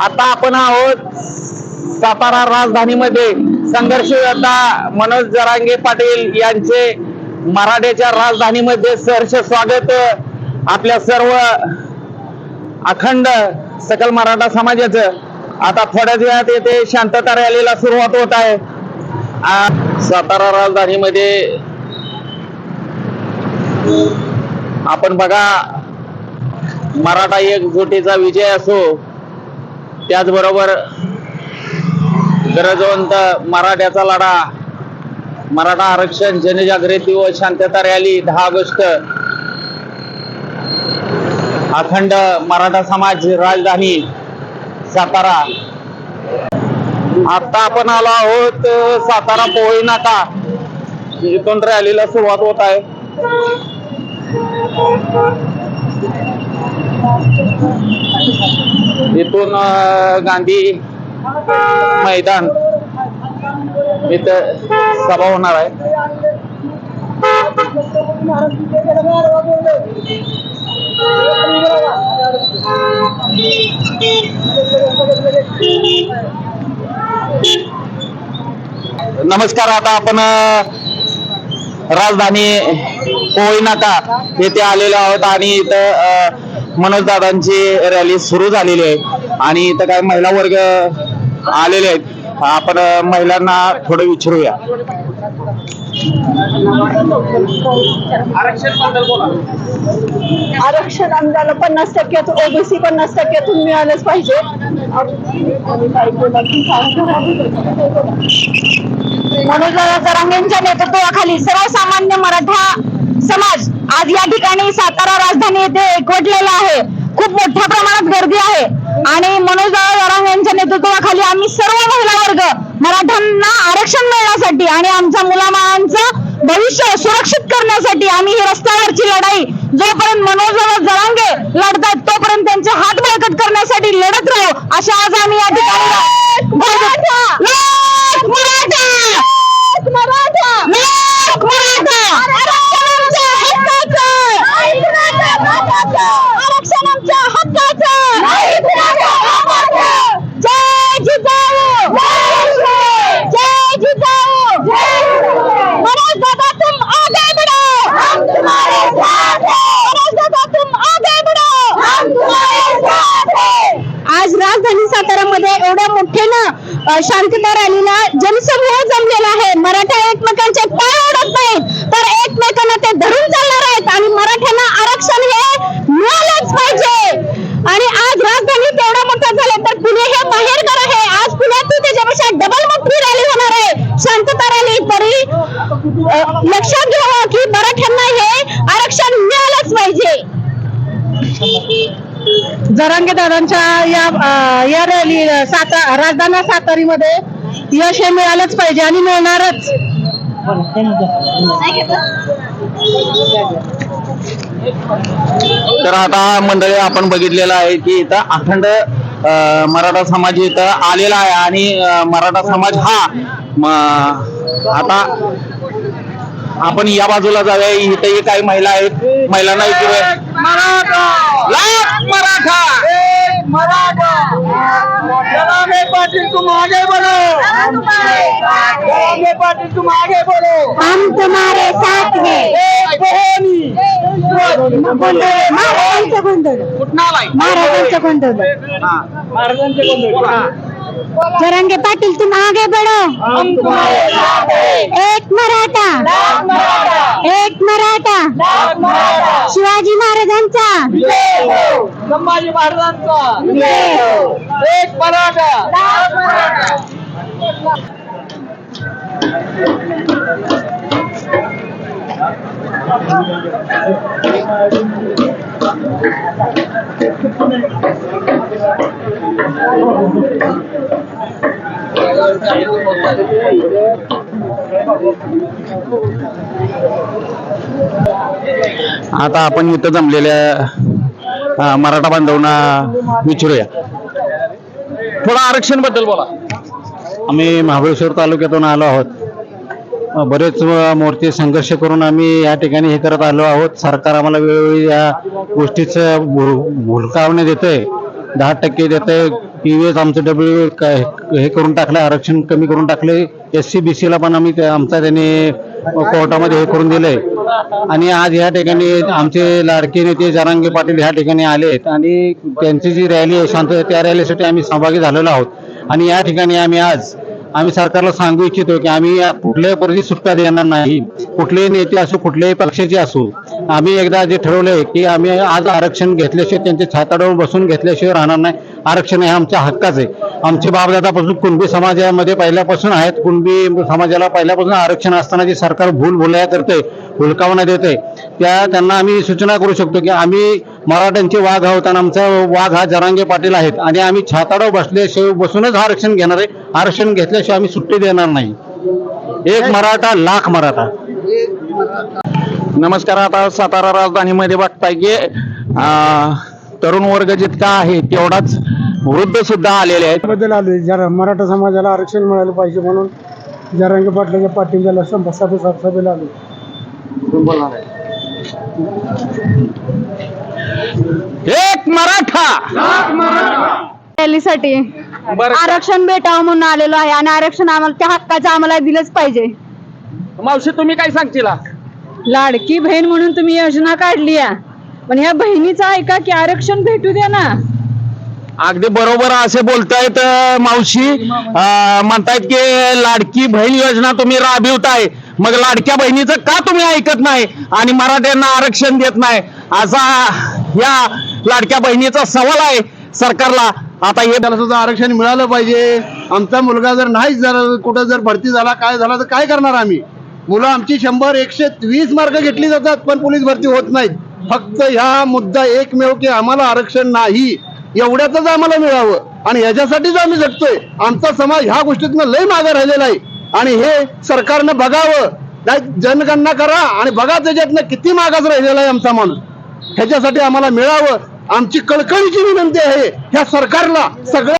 आता आपण आहोत सातारा राजधानीमध्ये. संघर्ष योद्धा मनोज जरांगे पाटील यांचे मराठ्याच्या राजधानीमध्ये सहर्ष स्वागत. आपल्या सर्व अखंड सकल मराठा समाजाचं आता थोड्याच वेळात येथे शांतता रॅलीला सुरुवात होत आहे. सातारा राजधानीमध्ये आपण बघा मराठा एकजुटीचा विजय असो त्याचबरोबर गरजवंत मराठ्याचा लढा मराठा आरक्षण जनजागृती व शांतता रॅली दहा ऑगस्ट. अखंड मराठा समाज राजधानी सातारा. आता आपण आलो आहोत सातारा पोळी नाका इथून रॅलीला सुरुवात होत आहे. इथून गांधी मैदान इथं सभा होणार आहे. नमस्कार आता आपण राजधानी पोळी नाका येथे आलेलो आहोत आणि इथं मनोज दादांची रॅली सुरू झालेली आहे. आणि इथं काय महिला वर्ग आलेले आहेत. आपण महिलांना थोडं विचारूया. आरक्षणबद्दल बोला. आरक्षण आम्हाला पन्नास टक्क्यात ओबीसी पन्नास टक्क्यातून मिळालंच पाहिजे. मनोज जरांगेंच्या नेतृत्वाखाली सर्वसामान्य मराठा समाज आज या ठिकाणी सातारा राजधानी येथे एकवटलेला आहे. खूप मोठ्या प्रमाणात गर्दी आहे. आणि मनोज दादा यांच्या नेतृत्वाखाली आम्ही सर्व महिला वर्ग मराठ्यांना आरक्षण मिळण्यासाठी आणि आमच्या मुलामाळांचं भविष्य सुरक्षित करण्यासाठी आम्ही ही रस्त्यावरची लढाई जोपर्यंत मनोज जरांगे लढतात तोपर्यंत त्यांचे हात बळकट करण्यासाठी लढत राहू अशा आज आम्ही या ठिकाणी मराठा लोक मराठा लोक मराठा लोक मराठा आरक्षण आमच्या हक्काचं आरक्षण आमच्या हक्काचं जय जिजाऊ जय जिजाऊ मनोज दादा तुम आगे बढ़ो हम तुम्हारे साथ हैं मनोज दादा तुम आगे बढ़ो हम तुम्हारे साथ हैं आज राजधानी सातारामध्ये एवढ्या मोठ्यानं अ, शांतता रॅलीला जनसमूह जमलेला आहे. मराठा एकमेकांचे पाय ओढत नाहीत तर एकमेकांना ते धरून चालणार आहेत आणि मराठ्यांना आरक्षण हे मिळालंच पाहिजे. आणि आज राजधानी तेवढा मोठा झाला तर पुणे हे माहेरघर आहे. आज पुण्यात त्याच्यापेक्षा डबल मोठी रॅली होणार आहे. शांतता रॅली तरी लक्ष लक्षात घ्यावं की मराठ्यांना हे आरक्षण मिळालंच पाहिजे दरांगे दादांच्या या या रॅली साता राजधानी सातारीमध्ये यश हे मिळालंच पाहिजे आणि मिळणारच. तर आता मंडळी आपण बघितलेलं आहे की इथं अखंड मराठा समाज इथं आलेला आहे आणि मराठा समाज हा म- आता आपण या बाजूला जाऊया. इथेही काही महिला आहेत. महिलांना विचारूया लाख मराठा! जनाबे पाटिल तुम आगे बढ़ो जनाबे पाटिल तुम आगे बढ़ो हम तुम्हारे साथ हैं। एक बहोनी. महाराजांचं गोंधळ। हा. महाराजांचे गोंधळ. जरंगे पाटील तुम आगे बढ़ो एक मराठा. एक मराठा. शिवाजी महाराजांचा. संभाजी महाराजांचा. एक मराठा लाख मराठा. आता आपण इथं जमलेल्या मराठा बांधवांना विचारूया. थोडा आरक्षणबद्दल बोला. आम्ही महाबळेश्वर तालुक्यातून आलो आहोत. बरेच मोर्चे संघर्ष करून आम्ही या ठिकाणी हे करत आलो आहोत. सरकार आम्हाला वेळोवेळी या गोष्टीचं भुल भुलकावणे देतंय. दहा टक्के देतंय. ईव्हीएस आमचं डब्ल्यू हे करून टाकलं आरक्षण कमी करून टाकले एस सी बी सीला पण आम्ही त्या- आमचा त्याने कोर्टामध्ये हे करून दिलंय. आणि आज ह्या ठिकाणी आमचे लाडके नेते जरांगे पाटील ह्या ठिकाणी आले आहेत आणि त्यांची जी रॅली आहे शांत त्या रॅलीसाठी आम्ही सहभागी झालेलो आहोत. आणि या ठिकाणी आम्ही आज आम्ही सरकारला सांगू इच्छितो की आम्ही कुठल्याही परिस्थितीत सुटका देणार नाही. कुठलेही नेते असो कुठल्याही पक्षाचे असो आम्ही एकदा जे ठरवलंय की आम्ही आज आरक्षण घेतल्याशिवाय त्यांच्या छाताडावर बसून घेतल्याशिवाय राहणार नाही. आरक्षण हे आमच्या हक्काचं आहे. आमचे बापदादापासून कुणबी समाजामध्ये पहिल्यापासून आहेत कुणबी समाजाला पहिल्यापासून आरक्षण असताना जे सरकार भूल भुलया करते हुलकावणं देते त्या त्यांना आम्ही सूचना करू शकतो की आम्ही मराठ्यांचे वाघ आहोत आणि आमचा वाघ हा जरांगे पाटील आहेत आणि आम्ही छाताडावर बसल्याशिवाय बसूनच आरक्षण घेणार आहे. आरक्षण घेतल्याशिवाय आम्ही सुट्टी देणार नाही. एक मराठा लाख मराठा. नमस्कार आता सातारा राजधानीमध्ये बघताय की तरुण वर्ग जितका आहे तेवढाच वृद्ध सुद्धा आलेले आहेत. बद्दल आलोय जरा मराठा समाजाला आरक्षण मिळालं पाहिजे म्हणून जरांगे पाटलाच्या पाठिंब्याला सभा सभे सभेला आलो. एक मराठा! रॅलीसाठी आरक्षण भेटावं म्हणून आलेलो आहे आणि आरक्षण आम्हाला त्या हक्काचं आम्हाला दिलंच पाहिजे. मावशी तुम्ही काय सांगशील? लाडकी बहीण म्हणून तुम्ही योजना काढली आहे पण ह्या बहिणीचं ऐका की आरक्षण भेटू द्या ना. अगदी बरोबर असे बोलतायत मावशी. म्हणतायत की लाडकी बहीण योजना तुम्ही राबवताय. मग लाडक्या बहिणीचं का तुम्ही ऐकत नाही आणि मराठ्यांना आरक्षण देत नाही? असा या लाडक्या बहिणीचा सवाल आहे सरकारला. आता हे त्याला सुद्धा आरक्षण मिळालं पाहिजे. आमचा मुलगा जर नाही जर कुठं जर भरती झाला काय झाला तर काय करणार आम्ही? मुलं आमची शंभर एकशे वीस मार्क घेतली जातात पण पोलीस भरती होत नाहीत. फक्त ह्या मुद्दा एकमेव की आम्हाला आरक्षण नाही. एवढ्यातच आम्हाला मिळावं. आणि ह्याच्यासाठीच आम्ही जगतोय. आमचा समाज ह्या गोष्टीतनं लय मागे राहिलेला आहे. आणि हे सरकारनं बघावं. जनगणना करा आणि बघा त्याच्यातनं किती मागास राहिलेला आहे आमचा माणूस. ह्याच्यासाठी आम्हाला मिळावं. आमची कळकळीची विनंती आहे ह्या सरकारला. सगळ्या